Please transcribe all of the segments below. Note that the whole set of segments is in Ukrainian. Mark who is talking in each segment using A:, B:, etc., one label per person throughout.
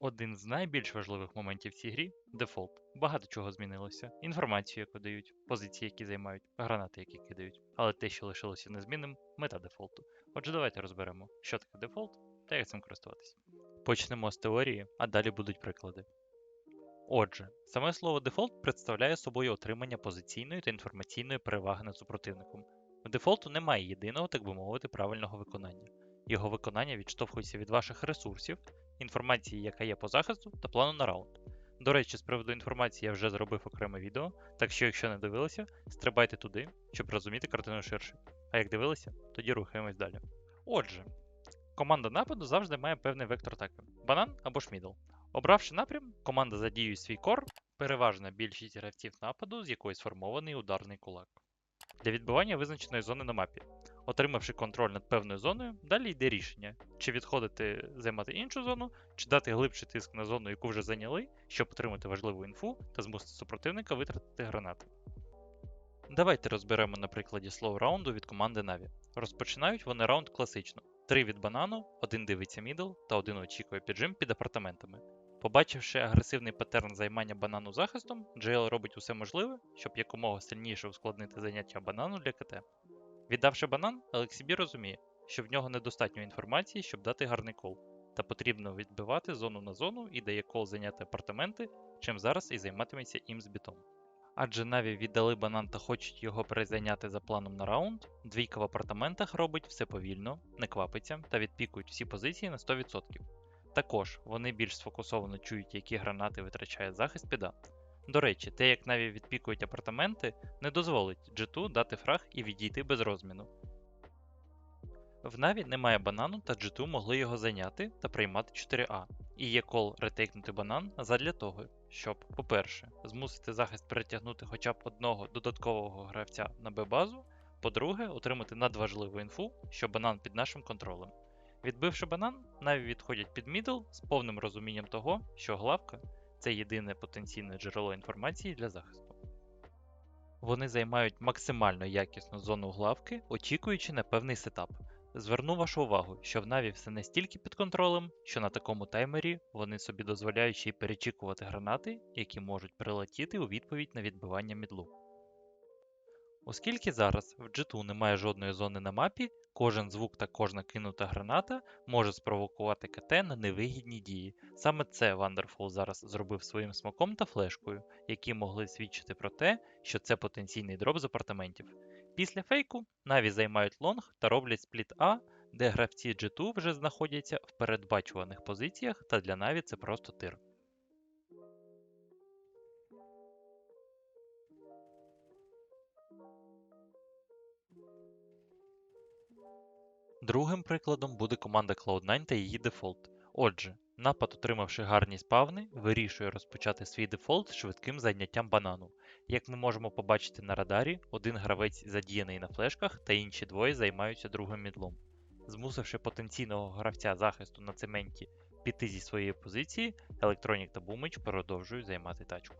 A: Один з найбільш важливих моментів в цій грі дефолт. Багато чого змінилося. Інформацію, яку дають, позиції, які займають, гранати, які кидають. Але те, що лишилося незмінним, мета дефолту. Отже, давайте розберемо, що таке дефолт та як цим користуватись. Почнемо з теорії, а далі будуть приклади. Отже, саме слово дефолт представляє собою отримання позиційної та інформаційної переваги над супротивником. В дефолту немає єдиного, так би мовити, правильного виконання. Його виконання відштовхується від ваших ресурсів, інформації, яка є по захисту, та плану на раунд. До речі, з приводу інформації я вже зробив окреме відео, так що, якщо не дивилися, стрибайте туди, щоб розуміти картину ширше. А як дивилися, тоді рухаємось далі. Отже, команда нападу завжди має певний вектор атаки банан або ж мідл. Обравши напрям, команда задіює свій кор, переважна більшість гравців нападу, з якої сформований ударний кулак. Для відбивання визначеної зони на мапі. Отримавши контроль над певною зоною, далі йде рішення, чи відходити займати іншу зону, чи дати глибший тиск на зону, яку вже зайняли, щоб отримати важливу інфу та змусити супротивника витратити гранати. Давайте розберемо на прикладі слоу раунду від команди Na'Vi. Розпочинають вони раунд класично: 3 від банану, один дивиться мідл та один очікує піджим під апартаментами. Побачивши агресивний паттерн займання банану захистом, JL робить усе можливе, щоб якомога сильніше ускладнити заняття банану для КТ. Віддавши банан, Алексібі розуміє, що в нього недостатньо інформації, щоб дати гарний кол, та потрібно відбивати зону на зону і дає кол зайняти апартаменти, чим зараз і займатиметься імс бітом. Адже Наві віддали банан та хочуть його перезайняти за планом на раунд, двійка в апартаментах робить все повільно, не квапиться та відпікують всі позиції на 100%. Також вони більш сфокусовано чують, які гранати витрачає захист піда. До речі, те, як Наві відпікують апартаменти, не дозволить G2 дати фраг і відійти без розміну. В Наві немає банану, та G2 могли його зайняти та приймати 4А. І є кол ретейкнути банан задля того, щоб, по-перше, змусити захист перетягнути хоча б одного додаткового гравця на Б-базу, по-друге, отримати надважливу інфу, що банан під нашим контролем. Відбивши банан, Наві відходять під мідл з повним розумінням того, що главка це єдине потенційне джерело інформації для захисту. Вони займають максимально якісну зону главки, очікуючи на певний сетап. Зверну вашу увагу, що в Наві все настільки під контролем, що на такому таймері вони собі дозволяють ще й перечікувати гранати, які можуть прилетіти у відповідь на відбивання мідлу. Оскільки зараз в G2 немає жодної зони на мапі, кожен звук та кожна кинута граната може спровокувати КТ на невигідні дії. Саме це Wonderful зараз зробив своїм смоком та флешкою, які могли свідчити про те, що це потенційний дроп з апартаментів. Після фейку Наві займають лонг та роблять спліт А, де гравці G2 вже знаходяться в передбачуваних позиціях, та для Наві це просто тир. Другим прикладом буде команда Cloud9 та її дефолт. Отже, напад, отримавши гарні спавни, вирішує розпочати свій дефолт швидким зайняттям банану. Як ми можемо побачити на радарі, один гравець задіяний на флешках та інші двоє займаються другим мідлом. Змусивши потенційного гравця захисту на цементі піти зі своєї позиції, Електронік та Бумич продовжують займати тачку.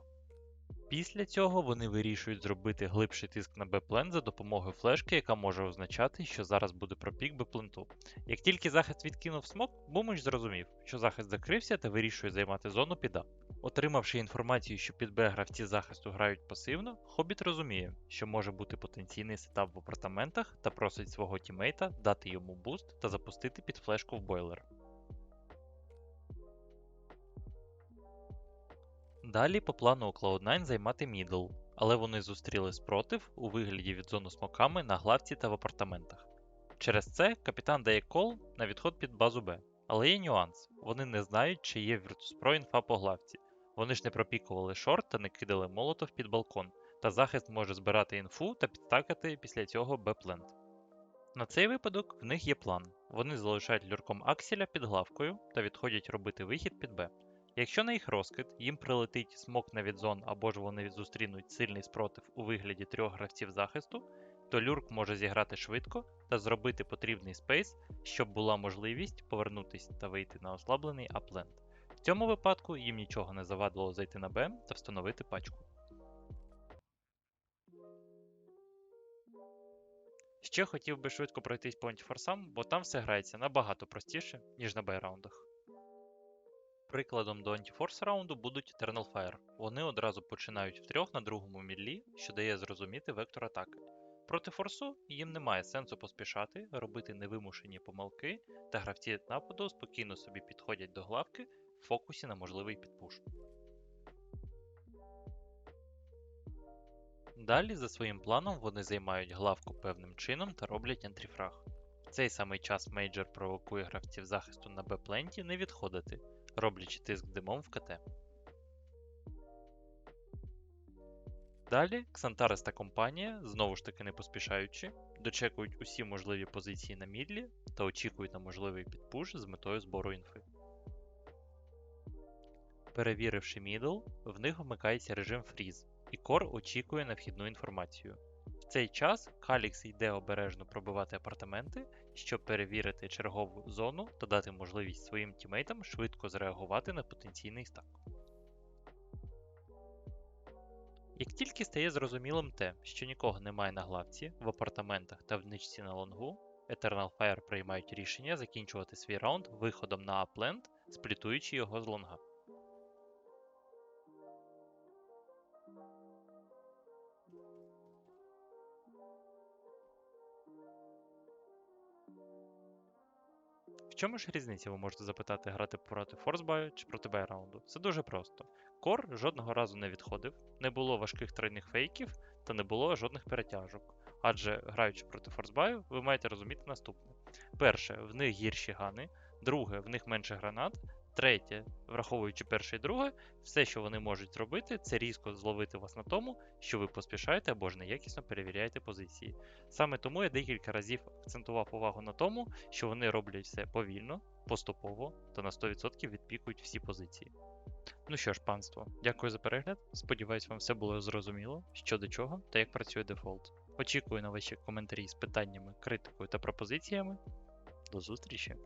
A: Після цього вони вирішують зробити глибший тиск на Б-плен за допомогою флешки, яка може означати, що зараз буде пропік Б-пленту. Як тільки захист відкинув смок, Бумич зрозумів, що захист закрився та вирішує займати зону під А. Отримавши інформацію, що під Б гравці захисту грають пасивно, Хобіт розуміє, що може бути потенційний сетап в апартаментах та просить свого тімейта дати йому буст та запустити під флешку в бойлер. Далі по плану у Cloud9 займати мідл, але вони зустріли спротив у вигляді від зону смоками на главці та в апартаментах. Через це капітан дає кол на відход під базу Б. Але є нюанс: вони не знають, чи є Virtus.pro інфа по главці. Вони ж не пропікували шорт та не кидали молотов під балкон, та захист може збирати інфу та підстакати після цього Б-плент. На цей випадок в них є план. Вони залишають люрком акселя під главкою та відходять робити вихід під Б. Якщо на їх розкид їм прилетить смок на відзон або ж вони зустрінуть сильний спротив у вигляді трьох гравців захисту, то люрк може зіграти швидко та зробити потрібний спейс, щоб була можливість повернутися та вийти на ослаблений апленд. В цьому випадку їм нічого не завадило зайти на Б та встановити пачку. Ще хотів би швидко пройтись по антифорсам, бо там все грається набагато простіше, ніж на Б раундах. Прикладом до антифорс раунду будуть Eternal Fire. Вони одразу починають втрьох на другому мідлі, що дає зрозуміти вектор атаки. Проти форсу їм немає сенсу поспішати, робити невимушені помилки, та гравці нападу спокійно собі підходять до главки в фокусі на можливий підпуш. Далі, за своїм планом, вони займають главку певним чином та роблять антріфраг. В цей самий час мейджор провокує гравців захисту на Б-пленті не відходити, роблячи тиск димом в КТ. Далі Ксантарес та компанія, знову ж таки не поспішаючи, дочекують усі можливі позиції на мідлі та очікують на можливий підпуш з метою збору інфи. Перевіривши мідл, в них вмикається режим фріз, і Кор очікує на вхідну інформацію. Цей час Калікс йде обережно пробивати апартаменти, щоб перевірити чергову зону та дати можливість своїм тімейтам швидко зреагувати на потенційний стак. Як тільки стає зрозумілим те, що нікого немає на главці, в апартаментах та в ничці на лонгу, Eternal Fire приймають рішення закінчувати свій раунд виходом на апленд, сплітуючи його з лонга. Чому ж різниця, ви можете запитати, грати проти форсбаю чи проти байраунду? Це дуже просто. Кор жодного разу не відходив, не було важких тройних фейків та не було жодних перетяжок. Адже граючи проти форсбаю, ви маєте розуміти наступне: перше, в них гірші гани, друге, в них менше гранат. Третє, враховуючи перше і друге, все, що вони можуть зробити, це різко зловити вас на тому, що ви поспішаєте або ж неякісно перевіряєте позиції. Саме тому я декілька разів акцентував увагу на тому, що вони роблять все повільно, поступово та на 100% відпікують всі позиції. Ну що ж, панство, дякую за перегляд. Сподіваюсь, вам все було зрозуміло, що до чого та як працює дефолт. Очікую на ваші коментарі з питаннями, критикою та пропозиціями. До зустрічі!